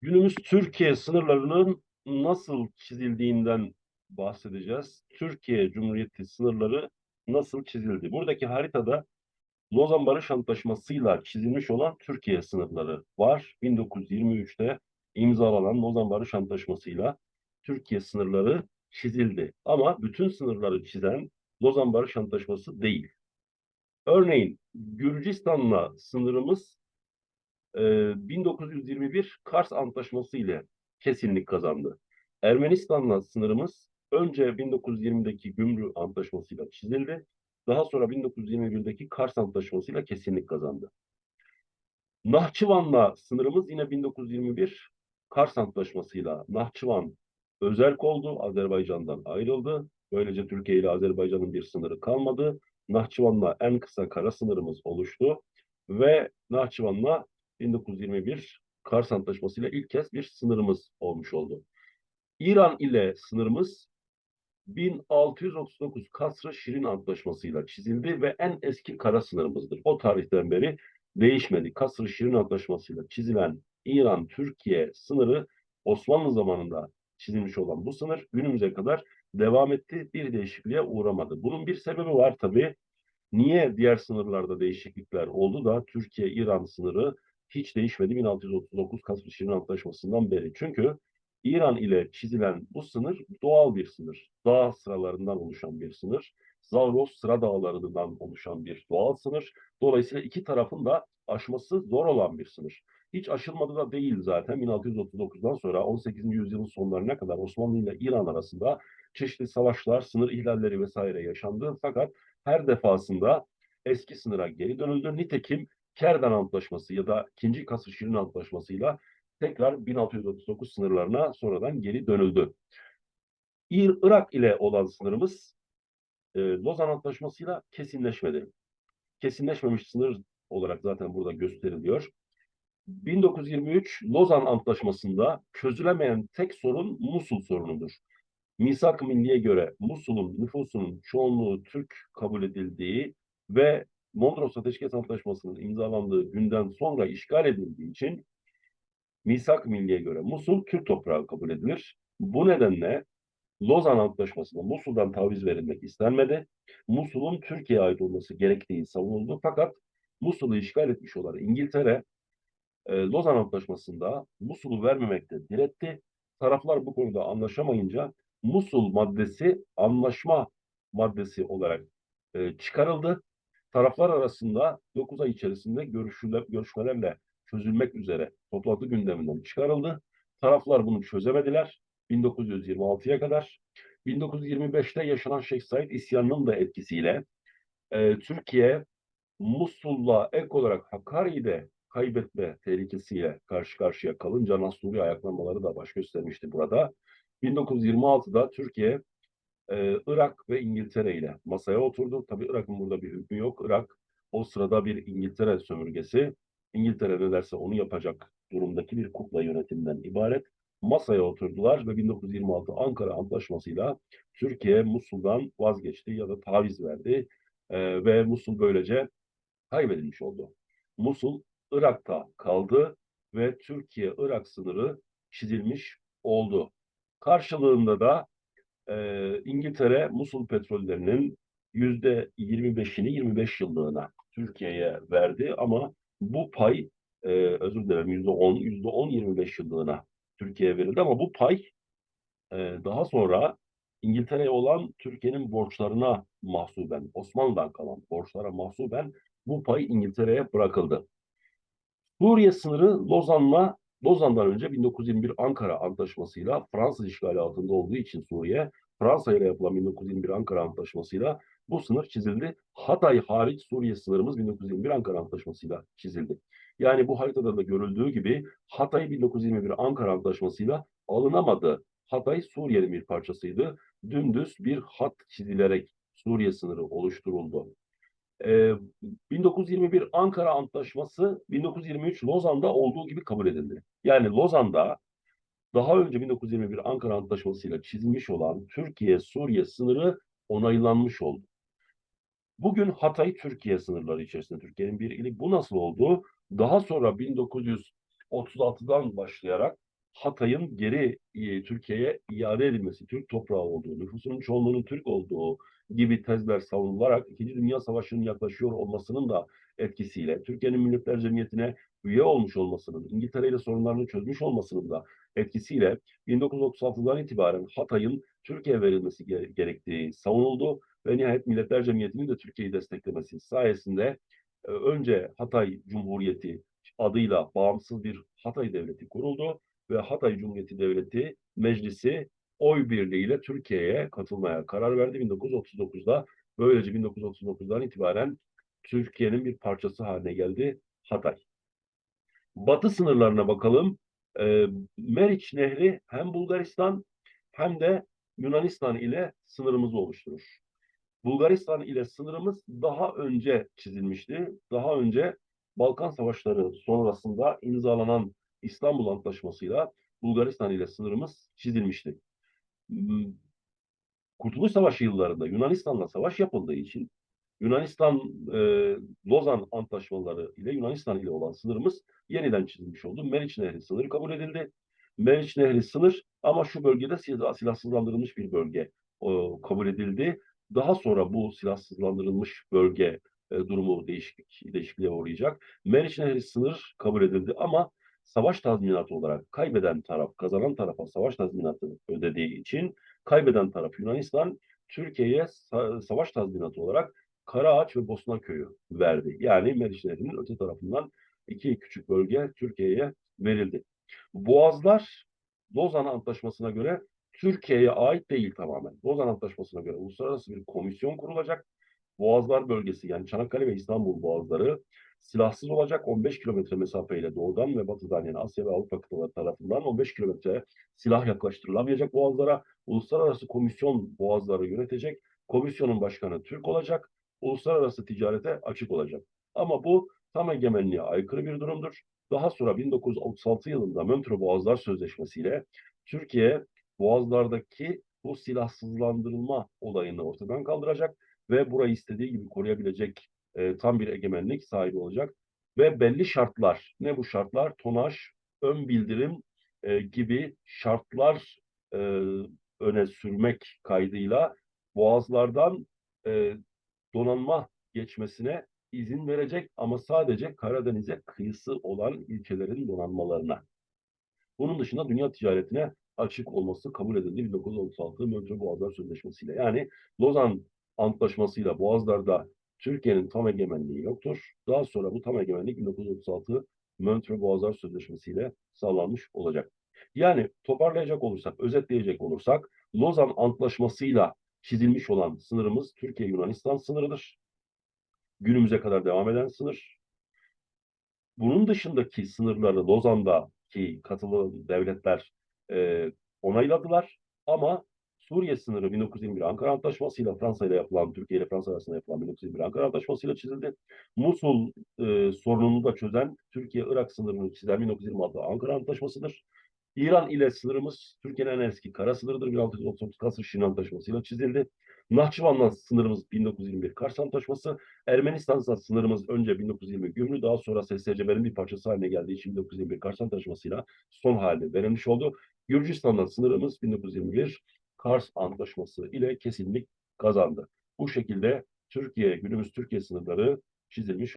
Günümüz Türkiye sınırlarının nasıl çizildiğinden bahsedeceğiz. Türkiye Cumhuriyeti sınırları nasıl çizildi? Buradaki haritada Lozan Barış Antlaşması'yla çizilmiş olan Türkiye sınırları var. 1923'te imzalanan Lozan Barış Antlaşması'yla Türkiye sınırları çizildi. Ama bütün sınırları çizen Lozan Barış Antlaşması değil. Örneğin Gürcistan'la sınırımız e, 1921 Kars Antlaşması ile kesinlik kazandı. Ermenistan'la sınırımız önce 1920'deki Gümrük Antlaşması'yla çizildi. Daha sonra 1921'deki Kars Antlaşması'yla kesinlik kazandı. Nahçıvan'la sınırımız yine 1921 Kars Antlaşması'yla Nahçıvan özerk oldu, Azerbaycan'dan ayrıldı. Böylece Türkiye ile Azerbaycan'ın bir sınırı kalmadı. Nahçıvan'la en kısa kara sınırımız oluştu ve Nahçıvan'la 1921 Kars Antlaşması ile ilk kez bir sınırımız olmuş oldu. İran ile sınırımız 1639 Kasr-ı Şirin Antlaşması'yla çizildi ve en eski kara sınırımızdır. O tarihten beri değişmedi. Kasr-ı Şirin Antlaşması'yla çizilen İran-Türkiye sınırı Osmanlı zamanında çizilmiş olan bu sınır günümüze kadar devam etti. Bir değişikliğe uğramadı. Bunun bir sebebi var tabii. Niye diğer sınırlarda değişiklikler oldu da Türkiye-İran sınırı hiç değişmedi 1639 Kasr-ı Şirin Antlaşması'ndan beri? Çünkü İran ile çizilen bu sınır doğal bir sınır. Dağ sıralarından oluşan bir sınır. Zagros sıra dağlarından oluşan bir doğal sınır. Dolayısıyla iki tarafın da aşması zor olan bir sınır. Hiç aşılmadı da değil zaten 1639'dan sonra 18. yüzyılın sonlarına kadar Osmanlı ile İran arasında çeşitli savaşlar, sınır ihlalleri vesaire yaşandı. Fakat her defasında eski sınıra geri dönüldü. Nitekim Kerden Antlaşması ya da 2. Kasır Antlaşması'yla tekrar 1639 sınırlarına sonradan geri dönüldü. İr Irak ile olan sınırımız e, Lozan Antlaşması'yla kesinleşmedi. Kesinleşmemiş sınır olarak zaten burada gösteriliyor. 1923 Lozan Antlaşması'nda çözülemeyen tek sorun Musul sorunudur. Misak Milli'ye göre Musul'un nüfusunun çoğunluğu Türk kabul edildiği ve Mondros Ateşkes Antlaşması'nın imzalandığı günden sonra işgal edildiği için Misak Milli'ye göre Musul Türk toprağı kabul edilir. Bu nedenle Lozan Antlaşması'nda Musul'dan taviz verilmek istenmedi. Musul'un Türkiye'ye ait olması gerektiği savunuldu. Fakat Musul'u işgal etmiş olan İngiltere e, Lozan Antlaşması'nda Musul'u vermemekte diretti. Taraflar bu konuda anlaşamayınca Musul maddesi anlaşma maddesi olarak e, çıkarıldı. Taraflar arasında 9 ay içerisinde görüşüle, görüşmelerle çözülmek üzere toplantı gündeminden çıkarıldı. Taraflar bunu çözemediler 1926'ya kadar. 1925'te yaşanan Şeyh Said isyanının da etkisiyle e, Türkiye Musul'la ek olarak Hakkari'yi de kaybetme tehlikesiyle karşı karşıya kalınca Nasturi ayaklanmaları da baş göstermişti burada. 1926'da Türkiye e, Irak ve İngiltere ile masaya oturdu. Tabii Irak'ın burada bir hükmü yok. Irak o sırada bir İngiltere sömürgesi. İngiltere ne derse onu yapacak durumdaki bir kukla yönetiminden ibaret. Masaya oturdular ve 1926 Ankara Antlaşması'yla Türkiye Musul'dan vazgeçti ya da taviz verdi. E, ve Musul böylece kaybedilmiş oldu. Musul Irak'ta kaldı ve Türkiye-Irak sınırı çizilmiş oldu. Karşılığında da e, İngiltere Musul petrollerinin yüzde 25'ini 25 yıllığına Türkiye'ye verdi ama bu pay e, özür dilerim yüzde 10 yüzde 10 25 yıllığına Türkiye'ye verildi ama bu pay e, daha sonra İngiltere'ye olan Türkiye'nin borçlarına mahsuben Osmanlı'dan kalan borçlara mahsuben bu pay İngiltere'ye bırakıldı. Suriye sınırı Lozan'la Lozan'dan önce 1921 Ankara Antlaşması'yla Fransız işgali altında olduğu için Suriye, Fransa ile yapılan 1921 Ankara Antlaşması'yla bu sınır çizildi. Hatay hariç Suriye sınırımız 1921 Ankara Antlaşması'yla çizildi. Yani bu haritada da görüldüğü gibi Hatay 1921 Ankara Antlaşması'yla alınamadı. Hatay Suriye'nin bir parçasıydı. Dümdüz bir hat çizilerek Suriye sınırı oluşturuldu. Ee, 1921 Ankara Antlaşması 1923 Lozan'da olduğu gibi kabul edildi. Yani Lozan'da daha önce 1921 Ankara Antlaşması'yla çizilmiş olan Türkiye-Suriye sınırı onaylanmış oldu. Bugün Hatay Türkiye sınırları içerisinde Türkiye'nin bir ili. Bu nasıl oldu? Daha sonra 1936'dan başlayarak Hatay'ın geri e, Türkiye'ye iade edilmesi, Türk toprağı olduğu, nüfusunun çoğunluğunun Türk olduğu gibi tezler savunularak İkinci Dünya Savaşı'nın yaklaşıyor olmasının da etkisiyle Türkiye'nin Milletler Cemiyeti'ne üye olmuş olmasının, İngiltere ile sorunlarını çözmüş olmasının da etkisiyle 1936'dan itibaren Hatay'ın Türkiye verilmesi gere- gerektiği savunuldu ve nihayet Milletler Cemiyeti'nin de Türkiye'yi desteklemesi sayesinde e, önce Hatay Cumhuriyeti adıyla bağımsız bir Hatay Devleti kuruldu ve Hatay Cumhuriyeti Devleti Meclisi oy birliğiyle Türkiye'ye katılmaya karar verdi 1939'da. Böylece 1939'dan itibaren Türkiye'nin bir parçası haline geldi Hatay. Batı sınırlarına bakalım. Ee, Meriç Nehri hem Bulgaristan hem de Yunanistan ile sınırımızı oluşturur. Bulgaristan ile sınırımız daha önce çizilmişti. Daha önce Balkan Savaşları sonrasında imzalanan İstanbul Antlaşması'yla Bulgaristan ile sınırımız çizilmişti. Hmm, Kurtuluş Savaşı yıllarında Yunanistan'la savaş yapıldığı için Yunanistan e, Lozan Antlaşmaları ile Yunanistan ile olan sınırımız yeniden çizilmiş oldu. Meriç Nehri sınırı kabul edildi. Meriç Nehri sınır ama şu bölgede silah, silahsızlandırılmış bir bölge o, kabul edildi. Daha sonra bu silahsızlandırılmış bölge e, durumu değişiklik, değişikliğe uğrayacak. Meriç Nehri sınır kabul edildi ama savaş tazminatı olarak kaybeden taraf, kazanan tarafa savaş tazminatı ödediği için kaybeden taraf Yunanistan, Türkiye'ye sa- savaş tazminatı olarak Karaağaç ve Bosnaköy'ü verdi. Yani Meriç Nehri'nin öte tarafından iki küçük bölge Türkiye'ye verildi. Boğazlar Lozan Antlaşması'na göre Türkiye'ye ait değil tamamen. Lozan Antlaşması'na göre uluslararası bir komisyon kurulacak. Boğazlar bölgesi yani Çanakkale ve İstanbul boğazları silahsız olacak 15 kilometre mesafeyle doğudan ve batıdan yani Asya ve Avrupa kıtaları tarafından 15 kilometre silah yaklaştırılamayacak boğazlara. Uluslararası komisyon boğazları yönetecek. Komisyonun başkanı Türk olacak. Uluslararası ticarete açık olacak. Ama bu tam egemenliğe aykırı bir durumdur. Daha sonra 1936 yılında Montreux Boğazlar Sözleşmesi ile Türkiye boğazlardaki bu silahsızlandırılma olayını ortadan kaldıracak ve burayı istediği gibi koruyabilecek e, tam bir egemenlik sahibi olacak. Ve belli şartlar, ne bu şartlar? Tonaj, ön bildirim e, gibi şartlar e, öne sürmek kaydıyla boğazlardan e, donanma geçmesine izin verecek ama sadece Karadeniz'e kıyısı olan ülkelerin donanmalarına. Bunun dışında dünya ticaretine açık olması kabul edildi 1936 Montreux Boğazlar Sözleşmesi ile. Yani Lozan Antlaşması'yla Boğazlar'da Türkiye'nin tam egemenliği yoktur. Daha sonra bu tam egemenlik 1936 Montreux Boğazlar Sözleşmesi ile sağlanmış olacak. Yani toparlayacak olursak, özetleyecek olursak Lozan Antlaşması'yla çizilmiş olan sınırımız Türkiye-Yunanistan sınırıdır. Günümüze kadar devam eden sınır. Bunun dışındaki sınırları Lozan'daki katılı devletler e, onayladılar. Ama Suriye sınırı 1921 Ankara Antlaşması ile Fransa ile yapılan, Türkiye ile Fransa arasında yapılan 1921 Ankara Antlaşması ile çizildi. Musul e, sorununu da çözen Türkiye-Irak sınırını çizen 1926 Ankara Antlaşması'dır. İran ile sınırımız Türkiye'nin en eski kara sınırıdır. 1639 Kasır Şirin Antlaşması'yla çizildi. Nahçıvan'la sınırımız 1921 Kars Antlaşması. Ermenistan'la sınırımız önce 1920 Gümrü daha sonra SSCB'nin bir parçası haline geldiği için 1921 Kars Antlaşması'yla son hali verilmiş oldu. Gürcistan'la sınırımız 1921 Kars Antlaşması ile kesinlik kazandı. Bu şekilde Türkiye, günümüz Türkiye sınırları çizilmiş